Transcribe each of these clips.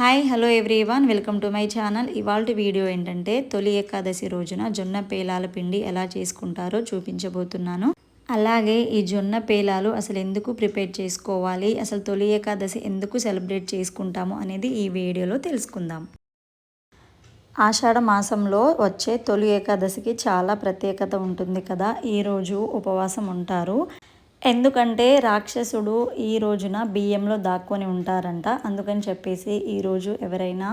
Hi hello everyone welcome to my channel ఇవాళ video ఏంటంటే తొలి ఏకాదశి రోజున జొన్న పేలాల పిండి ఎలా చేసుకుంటారో చూపించబోతున్నాను. అలాగే ఈ జొన్న పేలాలు అసలు ఎందుకు ప్రిపేర్ చేసుకోవాలి అసలు తొలి ఏకాదశి ఎందుకు సెలబ్రేట్ చేసుకుంటాము అనేది ఈ వీడియోలో తెలుసుకుందాం. ఆషాఢ మాసంలో వచ్చే తొలి ఏకాదశికి చాలా ప్రత్యేకత ఉంటుంది కదా. ఈరోజు ఉపవాసం ఉంటారు. ఎందుకంటే రాక్షసుడు ఈ రోజున బియ్యంలో దాక్కొని ఉంటారంట. అందుకని చెప్పేసి ఈరోజు ఎవరైనా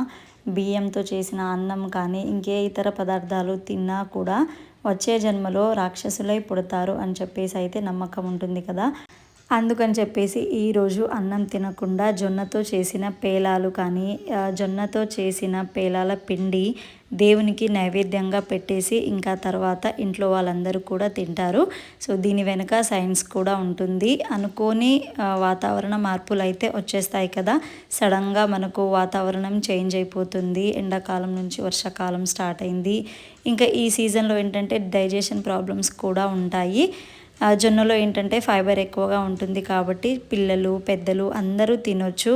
బియ్యంతో చేసిన అన్నం కానీ ఇంకే ఇతర పదార్థాలు తిన్నా కూడా వచ్చే జన్మలో రాక్షసులై పుడతారు అని చెప్పేసి అయితే నమ్మకం ఉంటుంది కదా. అందుకని చెప్పేసి ఈరోజు అన్నం తినకుండా జొన్నతో చేసిన పేలాలు కానీ జొన్నతో చేసిన పేలాల పిండి దేవునికి నైవేద్యంగా పెట్టేసి ఇంకా తర్వాత ఇంట్లో వాళ్ళందరూ కూడా తింటారు. సో దీని వెనుక సైన్స్ కూడా ఉంటుంది. అనుకోని వాతావరణ మార్పులు అయితే వచ్చేస్తాయి కదా. సడన్గా మనకు వాతావరణం చేంజ్ అయిపోతుంది. ఎండాకాలం నుంచి వర్షాకాలం స్టార్ట్ అయింది. ఇంకా ఈ సీజన్లో ఏంటంటే డైజెషన్ ప్రాబ్లమ్స్ కూడా ఉంటాయి. జొన్నలో ఏంటంటే ఫైబర్ ఎక్కువగా ఉంటుంది కాబట్టి పిల్లలు పెద్దలు అందరూ తినొచ్చు.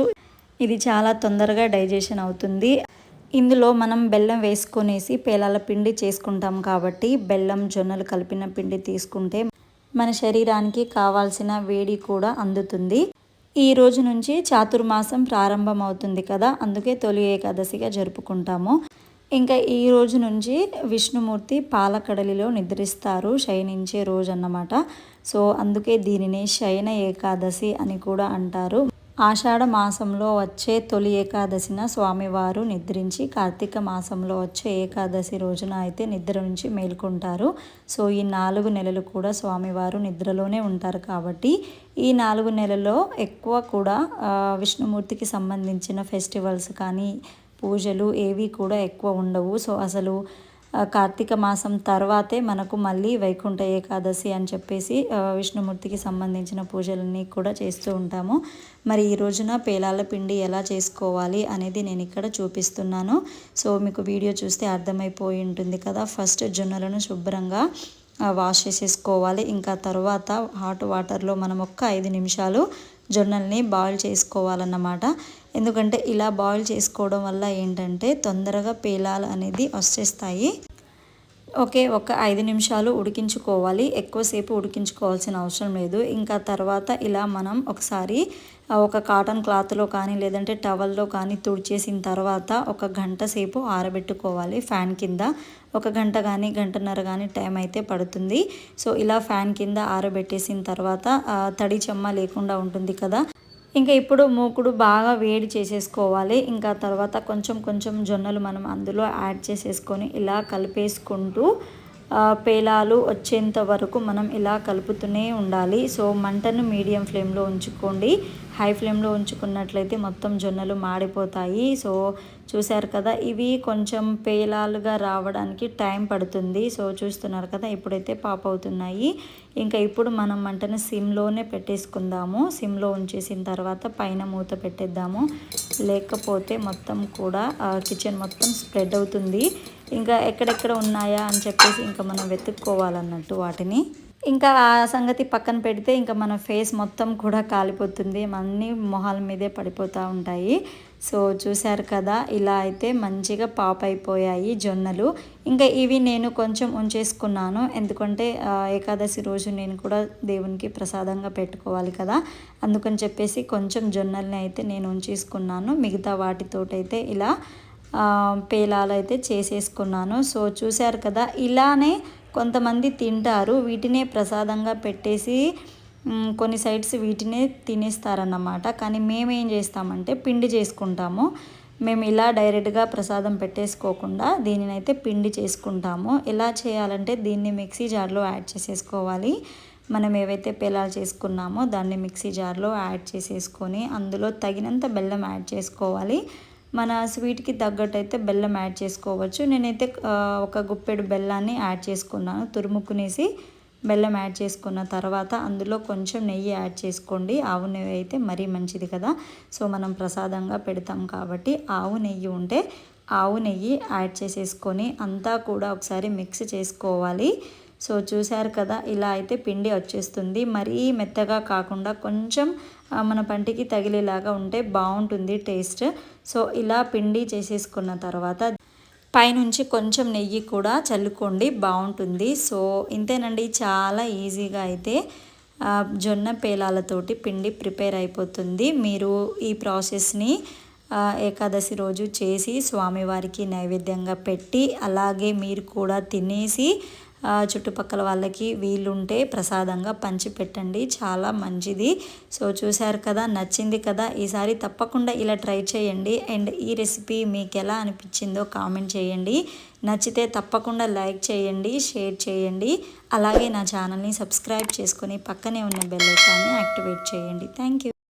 ఇది చాలా తొందరగా డైజెషన్ అవుతుంది. ఇందులో మనం బెల్లం వేసుకొనేసి పేలాల పిండి చేసుకుంటాం కాబట్టి బెల్లం జొన్నలు కలిపిన పిండి తీసుకుంటే మన శరీరానికి కావాల్సిన వేడి కూడా అందుతుంది. ఈ రోజు నుంచి చాతుర్మాసం ప్రారంభం అవుతుంది కదా అందుకే తొలి ఏకాదశిగా జరుపుకుంటాము. ఇంకా ఈ రోజు నుంచి విష్ణుమూర్తి పాలకడలిలో నిద్రిస్తారు శయనించే రోజు అన్నమాట సో అందుకే దీనిని శయన ఏకాదశి అని కూడా అంటారు. ఆషాఢ మాసంలో వచ్చే తొలి ఏకాదశిన స్వామివారు నిద్రించి కార్తీక మాసంలో వచ్చే ఏకాదశి రోజున అయితే నిద్ర నుంచి మేల్కొంటారు. సో ఈ నాలుగు నెలలు కూడా స్వామివారు నిద్రలోనే ఉంటారు కాబట్టి ఈ నాలుగు నెలల్లో ఎక్కువ కూడా విష్ణుమూర్తికి సంబంధించిన ఫెస్టివల్స్ కానీ పూజలు ఏవి కూడా ఎక్కువ ఉండవు. సో అసలు కార్తీక మాసం తర్వాతే మనకు మళ్ళీ వైకుంఠ ఏకాదశి అని చెప్పేసి విష్ణుమూర్తికి సంబంధించిన పూజలన్నీ కూడా చేస్తూ ఉంటాము. మరి ఈ రోజున పేలాల పిండి ఎలా చేసుకోవాలి అనేది నేను ఇక్కడ చూపిస్తున్నాను. సో మీకు వీడియో చూస్తే అర్థమైపోయి ఉంటుంది కదా. ఫస్ట్ జొన్నలను శుభ్రంగా వాష్ చేసేసుకోవాలి. ఇంకా తర్వాత హాట్ వాటర్లో మనం ఒక్క ఐదు నిమిషాలు జొన్నల్ని బాయిల్ చేసుకోవాలన్నమాట. ఎందుకంటే ఇలా బాయిల్ చేసుకోవడం వల్ల ఏంటంటే తొందరగా పేలాలు అనేది వచ్చేస్తాయి. ఓకే ఒక ఐదు నిమిషాలు ఉడికించుకోవాలి. ఎక్కువసేపు ఉడికించుకోవాల్సిన అవసరం లేదు. ఇంకా తర్వాత ఇలా మనం ఒకసారి ఒక కాటన్ క్లాత్లో కానీ లేదంటే టవల్లో కానీ తుడిచేసిన తర్వాత ఒక గంట సేపు ఆరబెట్టుకోవాలి ఫ్యాన్ కింద. ఒక గంట కానీ గంటన్నర కానీ టైం అయితే పడుతుంది. సో ఇలా ఫ్యాన్ కింద ఆరబెట్టేసిన తర్వాత తడి చెమ్మ లేకుండా ఉంటుంది కదా. ఇంకా ఇప్పుడు మూకుడు బాగా వేడి చేసేసుకోవాలి. ఇంకా తర్వాత కొంచెం కొంచెం జొన్నలు మనం అందులో యాడ్ చేసేసుకొని ఇలా కలిపేసుకుంటూ పేలాలు వచ్చేంత వరకు మనం ఇలా కలుపుతూనే ఉండాలి. సో మంటను మీడియం ఫ్లేమ్లో ఉంచుకోండి. హై ఫ్లేమ్లో ఉంచుకున్నట్లయితే మొత్తం జొన్నలు మాడిపోతాయి. సో చూశారు కదా ఇవి కొంచెం పేలాలుగా రావడానికి టైం పడుతుంది. సో చూస్తున్నారు కదా ఇప్పుడైతే పాప్ అవుతున్నాయి. ఇంకా ఇప్పుడు మనం మంటను సిమ్లోనే పెట్టేసుకుందాము. సిమ్లో ఉంచేసిన తర్వాత పైన మూత పెట్టేద్దాము. లేకపోతే మొత్తం కూడా కిచెన్ మొత్తం స్ప్రెడ్ అవుతుంది. ఇంకా ఎక్కడెక్కడ ఉన్నాయా అని చెప్పేసి ఇంకా మనం వెతుక్కోవాలన్నట్టు వాటిని. ఇంకా ఆ సంగతి పక్కన పెడితే ఇంకా మన ఫేస్ మొత్తం కూడా కాలిపోతుంది. అన్ని మొహాల మీదే పడిపోతూ ఉంటాయి. సో చూశారు కదా ఇలా అయితే మంచిగా పాప్ అయిపోయాయి జొన్నలు. ఇంకా ఇవి నేను కొంచెం ఉంచేసుకున్నాను. ఎందుకంటే ఏకాదశి రోజు నేను కూడా దేవునికి ప్రసాదంగా పెట్టుకోవాలి కదా. అందుకని చెప్పేసి కొంచెం జొన్నల్ని అయితే నేను ఉంచేసుకున్నాను. మిగతా వాటితోటైతే ఇలా పేలాలు అయితే చేసేసుకున్నాను. సో చూశారు కదా ఇలానే కొంతమంది తింటారు. వీటినే ప్రసాదంగా పెట్టేసి కొన్ని సైడ్స్ వీటినే తినేస్తారన్నమాట. కానీ మేము ఏం చేస్తామంటే పిండి చేసుకుంటాము. మేము ఇలా డైరెక్ట్గా ప్రసాదం పెట్టేసుకోకుండా దీనినైతే పిండి చేసుకుంటాము. ఎలా చేయాలంటే దీన్ని మిక్సీ జార్లో యాడ్ చేసేసుకోవాలి. మనం ఏవైతే పిల్లలు చేసుకున్నామో దాన్ని మిక్సీ జార్లో యాడ్ చేసేసుకొని అందులో తగినంత బెల్లం యాడ్ చేసుకోవాలి. మన స్వీట్కి తగ్గట్టు అయితే బెల్లం యాడ్ చేసుకోవచ్చు. నేనైతే ఒక గుప్పెడు బెల్లాన్ని యాడ్ చేసుకున్నాను. తురుముకునేసి బెల్లం యాడ్ చేసుకున్న తర్వాత అందులో కొంచెం నెయ్యి యాడ్ చేసుకోండి. ఆవు నెయ్యి అయితే మరీ మంచిది కదా. సో మనం ప్రసాదంగా పెడతాం కాబట్టి ఆవు నెయ్యి ఉంటే ఆవు నెయ్యి యాడ్ చేసేసుకొని అంతా కూడా ఒకసారి మిక్స్ చేసుకోవాలి. సో చూశారు కదా ఇలా అయితే పిండి వచ్చేస్తుంది. మరీ మెత్తగా కాకుండా కొంచెం మన పంటికి తగిలేలాగా ఉంటే బాగుంటుంది టేస్ట్. సో ఇలా పిండి చేసేసుకున్న తర్వాత పైనుంచి కొంచెం నెయ్యి కూడా చల్లుకోండి బాగుంటుంది. సో ఇంతేనండి చాలా ఈజీగా అయితే జొన్న పేలాలతోటి పిండి ప్రిపేర్ అయిపోతుంది. మీరు ఈ ప్రాసెస్ని ఏకాదశి రోజు చేసి స్వామివారికి నైవేద్యంగా పెట్టి అలాగే మీరు కూడా తినేసి చుట్టుపక్కల వాళ్ళకి వీలుంటే ప్రసాదంగా పంచిపెట్టండి. చాలా మంచిది. సో చూశారు కదా నచ్చింది కదా ఈసారి తప్పకుండా ఇలా ట్రై చేయండి. అండ్ ఈ రెసిపీ మీకు ఎలా అనిపించిందో కామెంట్ చేయండి. నచ్చితే తప్పకుండా లైక్ చేయండి షేర్ చేయండి. అలాగే నా ఛానల్ని సబ్స్క్రైబ్ చేసుకొని పక్కనే ఉన్న బెల్ ఐకాన్ని యాక్టివేట్ చేయండి. Thank you.